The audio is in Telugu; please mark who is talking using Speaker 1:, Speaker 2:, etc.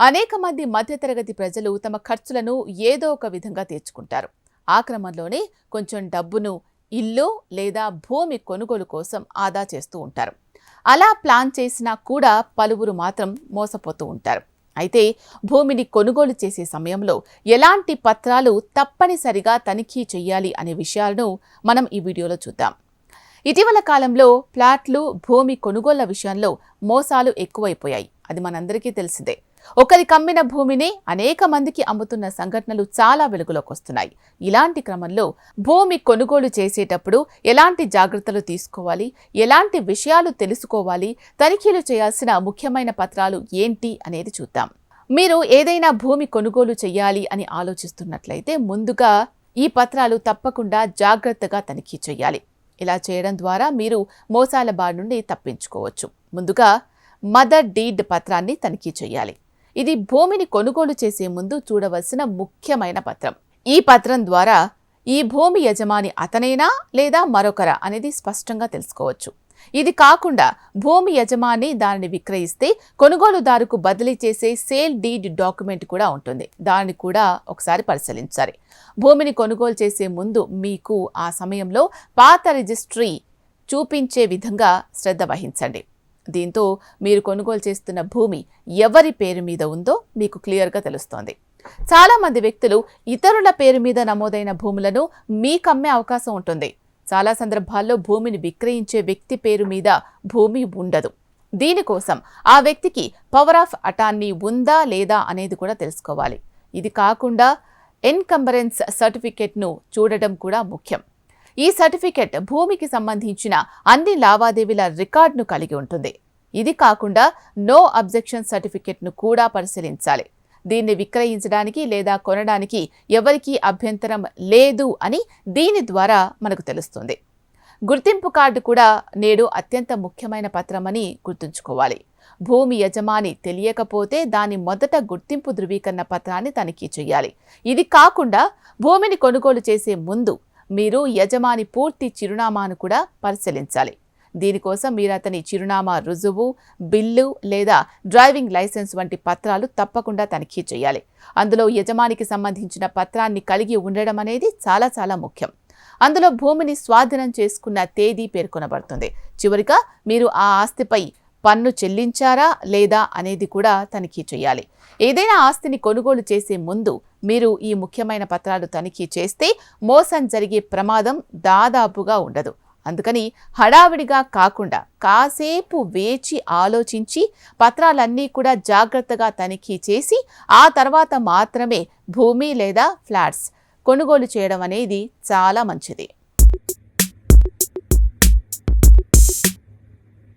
Speaker 1: అనేక మంది మధ్యతరగతి ప్రజలు తమ ఖర్చులను ఏదో ఒక విధంగా తీర్చుకుంటారు. ఆ క్రమంలోనే కొంచెం డబ్బును ఇల్లు లేదా భూమి కొనుగోలు కోసం ఆదా చేస్తూ ఉంటారు. అలా ప్లాన్ చేసినా కూడా పలువురు మాత్రం మోసపోతూ ఉంటారు. అయితే భూమిని కొనుగోలు చేసే సమయంలో ఎలాంటి పత్రాలు తప్పనిసరిగా తనిఖీ చేయాలి అనే విషయాలను మనం ఈ వీడియోలో చూద్దాం. ఇటీవల కాలంలో ప్లాట్లు భూమి కొనుగోళ్ళ విషయంలో మోసాలు ఎక్కువైపోయాయి. అది మనందరికీ తెలిసిందే. ఒకరి కమ్మిన భూమిని అనేక మందికి అమ్ముతున్న సంఘటనలు చాలా వెలుగులోకి వస్తున్నాయి. ఇలాంటి క్రమంలో భూమి కొనుగోలు చేసేటప్పుడు ఎలాంటి జాగ్రత్తలు తీసుకోవాలి? ఎలాంటి విషయాలు తెలుసుకోవాలి? తనిఖీలు చేయాల్సిన ముఖ్యమైన పత్రాలు ఏంటి అనేది చూద్దాం. మీరు ఏదైనా భూమి కొనుగోలు చేయాలి అని ఆలోచిస్తున్నట్లయితే ముందుగా ఈ పత్రాలు తప్పకుండా జాగ్రత్తగా తనిఖీ చేయాలి. ఇలా చేయడం ద్వారా మీరు మోసాల బారి నుండి తప్పించుకోవచ్చు. ముందుగా మదర్ డీడ్ పత్రాన్ని తనిఖీ చేయాలి. ఇది భూమిని కొనుగోలు చేసే ముందు చూడవలసిన ముఖ్యమైన పత్రం. ఈ పత్రం ద్వారా ఈ భూమి యజమాని అతనేనా లేదా మరొకరా అనేది స్పష్టంగా తెలుసుకోవచ్చు. ఇది కాకుండా భూమి యజమాని దానిని విక్రయిస్తే కొనుగోలుదారుకు బదిలీ చేసే సేల్ డీడ్ డాక్యుమెంట్ కూడా ఉంటుంది. దాన్ని కూడా ఒకసారి పరిశీలించాలి. భూమిని కొనుగోలు చేసే ముందు మీకు ఆ సమయంలో పాత రిజిస్ట్రీ చూపించే విధంగా శ్రద్ధ వహించండి. దీంతో మీరు కొనుగోలు చేస్తున్న భూమి ఎవరి పేరు మీద ఉందో మీకు క్లియర్గా తెలుస్తోంది. చాలామంది వ్యక్తులు ఇతరుల పేరు మీద నమోదైన భూములను మీకు అమ్మే అవకాశం ఉంటుంది. చాలా సందర్భాల్లో భూమిని విక్రయించే వ్యక్తి పేరు మీద భూమి ఉండదు. దీనికోసం ఆ వ్యక్తికి పవర్ ఆఫ్ అటార్నీ ఉందా లేదా అనేది కూడా తెలుసుకోవాలి. ఇది కాకుండా ఎన్కంబరెన్స్ సర్టిఫికెట్ను చూడడం కూడా ముఖ్యం. ఈ సర్టిఫికెట్ భూమికి సంబంధించిన అన్ని లావాదేవీల రికార్డును కలిగి ఉంటుంది. ఇది కాకుండా నో అబ్జెక్షన్ సర్టిఫికెట్ను కూడా పరిశీలించాలి. దీన్ని విక్రయించడానికి లేదా కొనడానికి ఎవరికీ అభ్యంతరం లేదు అని దీని ద్వారా మనకు తెలుస్తుంది. గుర్తింపు కార్డు కూడా నేడు అత్యంత ముఖ్యమైన పత్రమని గుర్తుంచుకోవాలి. భూమి యజమాని తెలియకపోతే దాని మొదట గుర్తింపు ధృవీకరణ పత్రాన్ని తనిఖీ చేయాలి. ఇది కాకుండా భూమిని కొనుగోలు చేసే ముందు మీరు యజమాని పూర్తి చిరునామాను కూడా పరిశీలించాలి. దీనికోసం మీరు అతని చిరునామా రుజువు బిల్లు లేదా డ్రైవింగ్ లైసెన్స్ వంటి పత్రాలు తప్పకుండా తనిఖీ చేయాలి. అందులో యజమానికి సంబంధించిన పత్రాన్ని కలిగి ఉండడం అనేది చాలా చాలా ముఖ్యం. అందులో భూమిని స్వాధీనం చేసుకున్న తేదీ పేర్కొనబడుతుంది. చివరిగా మీరు ఆ ఆస్తిపై పన్ను చెల్లించారా లేదా అనేది కూడా తనిఖీ చేయాలి. ఏదైనా ఆస్తిని కొనుగోలు చేసే ముందు మీరు ఈ ముఖ్యమైన పత్రాలు తనిఖీ చేస్తే మోసం జరిగే ప్రమాదం దాదాపుగా ఉండదు. అందుకని హడావిడిగా కాకుండా కాసేపు వేచి ఆలోచించి పత్రాలన్నీ కూడా జాగ్రత్తగా తనిఖీ చేసి ఆ తర్వాత మాత్రమే భూమి లేదా ఫ్లాట్స్ కొనుగోలు చేయడం అనేది చాలా మంచిది.